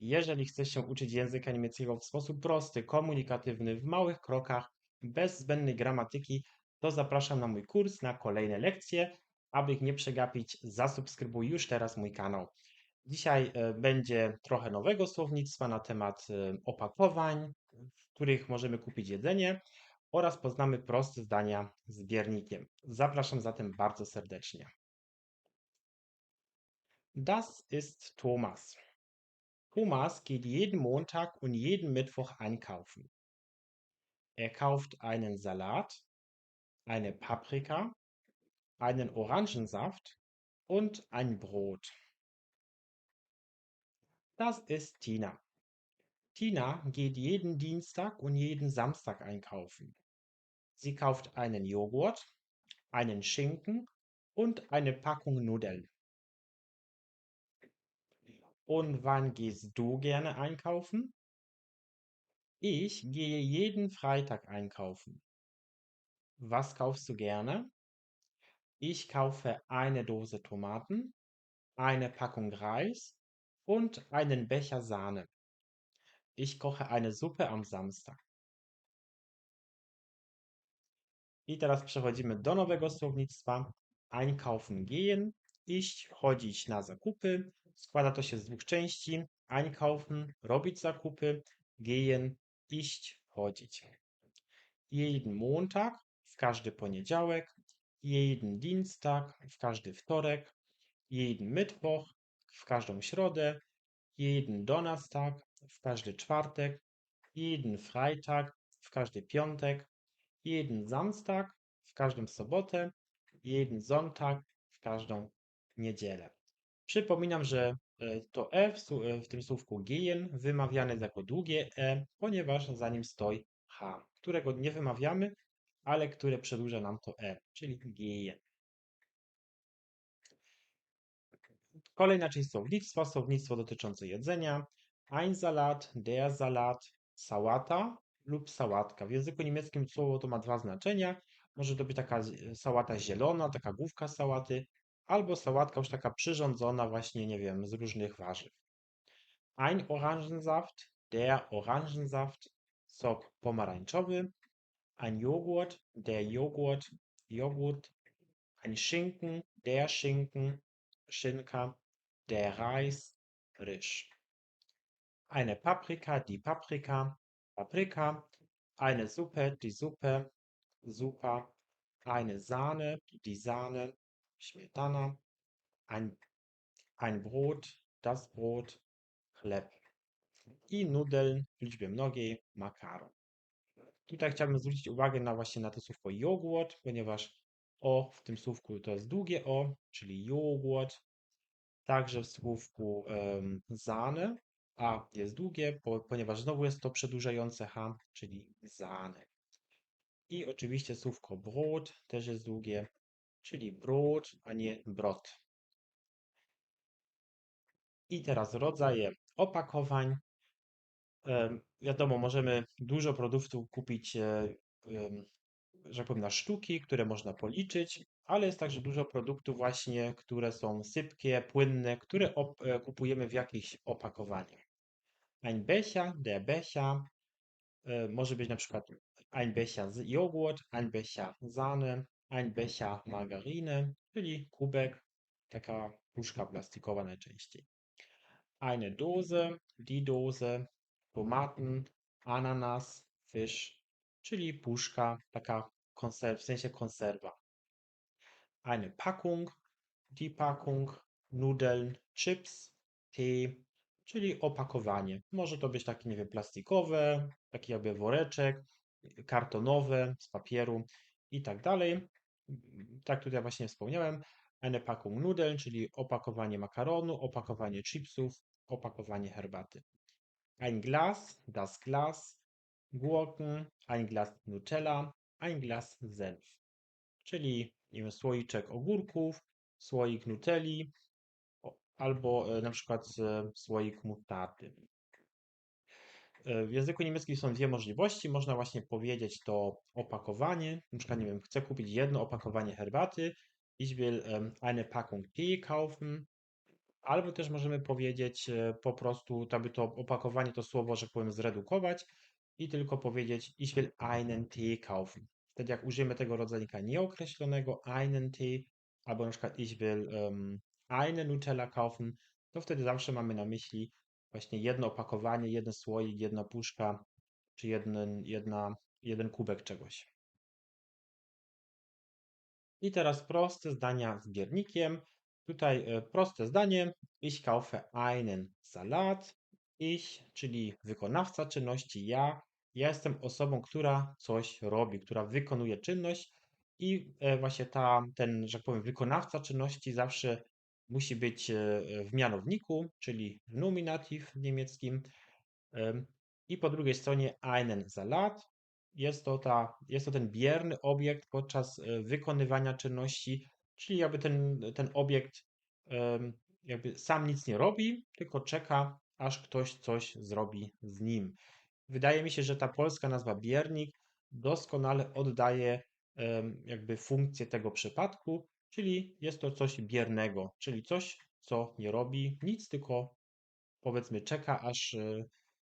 Jeżeli chcesz się uczyć języka niemieckiego w sposób prosty, komunikatywny, w małych krokach, bez zbędnej gramatyki, to zapraszam na mój kurs, na kolejne lekcje. Aby ich nie przegapić, zasubskrybuj już teraz mój kanał. Dzisiaj e, będzie trochę nowego słownictwa na temat e, opakowań, w których możemy kupić jedzenie oraz poznamy proste zdania z biernikiem. Zapraszam zatem bardzo serdecznie. Das ist Thomas. Thomas geht jeden Montag und jeden Mittwoch einkaufen. Er kauft einen Salat, eine Paprika, einen Orangensaft und ein Brot. Das ist Tina. Tina geht jeden Dienstag und jeden Samstag einkaufen. Sie kauft einen Joghurt, einen Schinken und eine Packung Nudeln. Und wann gehst du gerne einkaufen? Ich gehe jeden Freitag einkaufen. Was kaufst du gerne? Ich kaufe eine Dose Tomaten, eine Packung Reis und einen Becher Sahne. Ich koche eine Suppe am Samstag. I teraz przechodzimy do nowego słownictwa. Einkaufen gehen, iść, chodzić na zakupy. Składa to się z dwóch części. Einkaufen, robić zakupy, gehen, iść, chodzić. Jeden Montag, w każdy poniedziałek, jeden Dienstag, w każdy wtorek, jeden Mittwoch, w każdą środę, jeden Donnerstag, w każdy czwartek, jeden Freitag, w każdy piątek, jeden Samstag, w każdą sobotę, jeden Sonntag, w każdą niedzielę. Przypominam, że e, to E w, e, w tym słówku gehen wymawiane jako długie E, ponieważ za nim stoi H, którego nie wymawiamy, ale które przedłuża nam to E, czyli gehen. Kolejna część słownictwa, słownictwo dotyczące jedzenia. Ein Salat, der Salat, sałata lub sałatka. W języku niemieckim słowo to ma dwa znaczenia. Może to być taka sałata zielona, taka główka sałaty, albo sałatka już taka przyrządzona właśnie, nie wiem, z różnych warzyw. Ein Orangensaft, der Orangensaft, sok pomarańczowy. Ein Joghurt, der Joghurt, Joghurt. Ein Schinken, der Schinken, Schinka. Der Reis, Ryż. Eine Paprika, die Paprika, Paprika. Eine Suppe, die Suppe, Super. Eine Sahne, die Sahne, Śmietana, ein, ein Brot, das Brot, chleb i nudeln w liczbie mnogiej, makaron. Tutaj chciałbym zwrócić uwagę na właśnie na to słówko jogurt, ponieważ o w tym słówku to jest długie o, czyli jogurt. Także w słówku um, zane a jest długie, po, ponieważ znowu jest to przedłużające h, czyli zane. I oczywiście słówko brot też jest długie, czyli brot, a nie brot. I teraz rodzaje opakowań. Wiadomo, możemy dużo produktów kupić, e, że tak powiem, na sztuki, które można policzyć, ale jest także dużo produktów właśnie, które są sypkie, płynne, które e, kupujemy w jakichś opakowaniach. Ein Becher, der Becher, może być na przykład ein Becher Joghurt, ein Becher Sahne, ein Becher Margarine, czyli kubek, taka puszka plastikowa najczęściej. Eine Dose, die Dose, Tomaten, Ananas, Fisch, czyli puszka, taka konserw, w sensie konserwa. Eine Packung, die Packung, Nudeln, Chips, Tee, czyli opakowanie. Może to być takie, nie wiem, plastikowe, taki jakby woreczek, kartonowe, z papieru i tak dalej. Tak tutaj właśnie wspomniałem. Eine Packung Nudeln, czyli opakowanie makaronu, opakowanie chipsów, opakowanie herbaty. Ein Glas, das Glas, Gurken, ein Glas Nutella, ein Glas Senf. Czyli nie wiem, słoiczek ogórków, słoik Nutelli, albo e, na przykład słoik mutardy. E, w języku niemieckim są dwie możliwości. Można właśnie powiedzieć to opakowanie. Na przykład, nie wiem, chcę kupić jedno opakowanie herbaty. Ich will eine Packung Tee kaufen. albo też możemy powiedzieć e, po prostu, aby to opakowanie, to słowo, że powiem, zredukować i tylko powiedzieć ich will einen Tee kaufen. Wtedy jak użyjemy tego rodzajnika nieokreślonego, einen Tee, albo na przykład ich will um, eine Nutella kaufen, to wtedy zawsze mamy na myśli właśnie jedno opakowanie, jeden słoik, jedna puszka, czy jeden, jedna, jeden kubek czegoś. I teraz proste zdania z biernikiem. Tutaj e, proste zdanie. Ich kaufe einen Salat. Ich, czyli wykonawca czynności, ja. Ja jestem osobą, która coś robi, która wykonuje czynność i e, właśnie ta, ten, że tak powiem, wykonawca czynności zawsze musi być e, w mianowniku, czyli w nominativ niemieckim. I po drugiej stronie einen Salat, jest to, ta, jest to ten bierny obiekt podczas e, wykonywania czynności, czyli jakby ten, ten obiekt jakby sam nic nie robi, tylko czeka, aż ktoś coś zrobi z nim. Wydaje mi się, że ta polska nazwa biernik doskonale oddaje jakby funkcję tego przypadku, czyli jest to coś biernego, czyli coś, co nie robi nic, tylko powiedzmy czeka, aż e,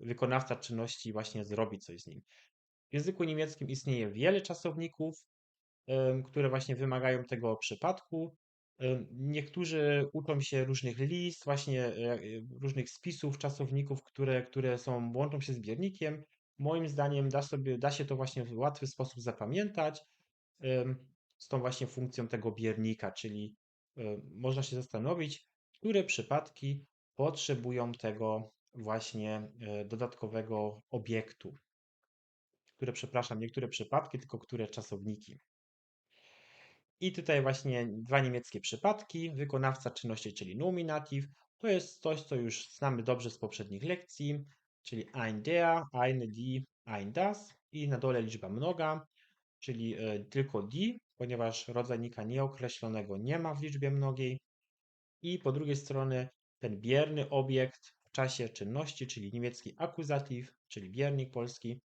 wykonawca czynności właśnie zrobi coś z nim. W języku niemieckim istnieje wiele czasowników, które właśnie wymagają tego przypadku. Niektórzy uczą się różnych list, właśnie e, różnych spisów czasowników, które, które są, łączą się z biernikiem. Moim zdaniem da, sobie, da się to właśnie w łatwy sposób zapamiętać z tą właśnie funkcją tego biernika, czyli można się zastanowić, które przypadki potrzebują tego właśnie e, dodatkowego obiektu które, przepraszam, niektóre przypadki, tylko które czasowniki. I tutaj właśnie dwa niemieckie przypadki. Wykonawca czynności, czyli nominativ. To jest coś, co już znamy dobrze z poprzednich lekcji, czyli ein der, eine die, ein das i na dole liczba mnoga, czyli e, tylko die, ponieważ rodzajnika nieokreślonego nie ma w liczbie mnogiej. I po drugiej stronie ten bierny obiekt w czasie czynności, czyli niemiecki akuzatyw, czyli biernik polski,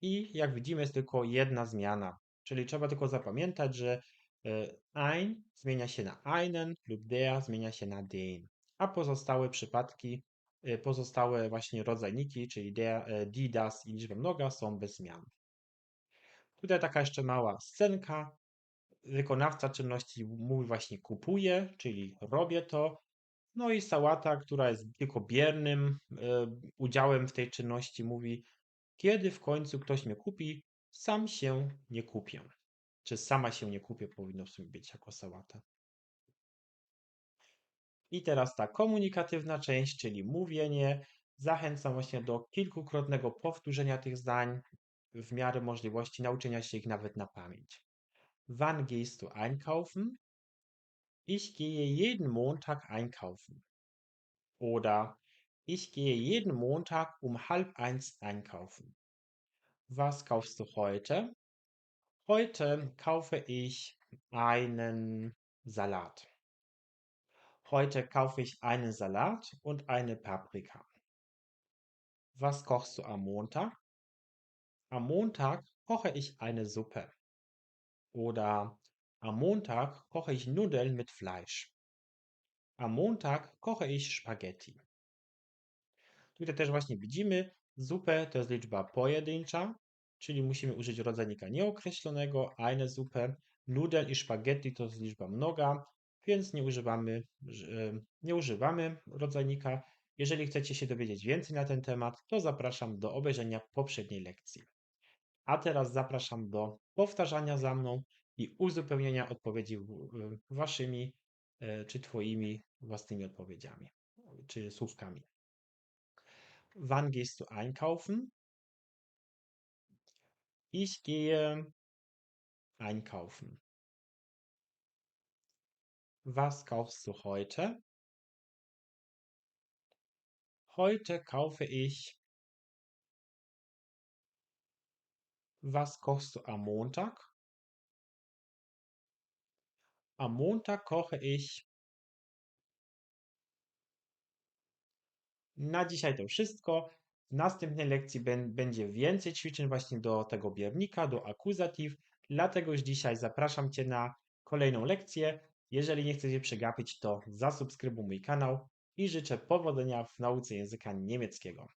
i jak widzimy, jest tylko jedna zmiana. Czyli trzeba tylko zapamiętać, że e, ein zmienia się na einen lub der zmienia się na den. A pozostałe przypadki, e, pozostałe właśnie rodzajniki, czyli der, e, die, das i liczba mnoga są bez zmian. Tutaj taka jeszcze mała scenka. Wykonawca czynności mówi właśnie kupuje, czyli robię to. No i sałata, która jest tylko biernym udziałem w tej czynności, mówi kiedy w końcu ktoś mnie kupi, sam się nie kupię. Czy sama się nie kupię, powinno w sumie być jako sałata. I teraz ta komunikatywna część, czyli mówienie. Zachęcam właśnie do kilkukrotnego powtórzenia tych zdań w miarę możliwości nauczenia się ich nawet na pamięć. Wann gehst du einkaufen? Ich gehe jeden Montag einkaufen. Oder Ich gehe jeden Montag um halb eins einkaufen. Was kaufst du heute? Heute kaufe ich einen Salat. Heute kaufe ich einen Salat und eine Paprika. Was kochst du am Montag? Am Montag koche ich eine Suppe. Oder am Montag koche ich Nudeln mit Fleisch. Am Montag koche ich Spaghetti. Tutaj też właśnie widzimy, zupę to jest liczba pojedyncza, czyli musimy użyć rodzajnika nieokreślonego, eine zupę, nudel i spaghetti to jest liczba mnoga, więc nie używamy, nie używamy rodzajnika. Jeżeli chcecie się dowiedzieć więcej na ten temat, to zapraszam do obejrzenia poprzedniej lekcji. A teraz zapraszam do powtarzania za mną i uzupełnienia odpowiedzi waszymi e, czy twoimi własnymi odpowiedziami czy słówkami. Wann gehst du einkaufen? Ich gehe einkaufen. Was kaufst du heute? Heute kaufe ich. Was kochst du am Montag? Am Montag koche ich Na dzisiaj to wszystko. W następnej lekcji będzie więcej ćwiczeń właśnie do tego biernika, do akuzatyw. Dlatego już dzisiaj zapraszam Cię na kolejną lekcję. Jeżeli nie chcecie przegapić, to zasubskrybuj mój kanał. i życzę powodzenia w nauce języka niemieckiego.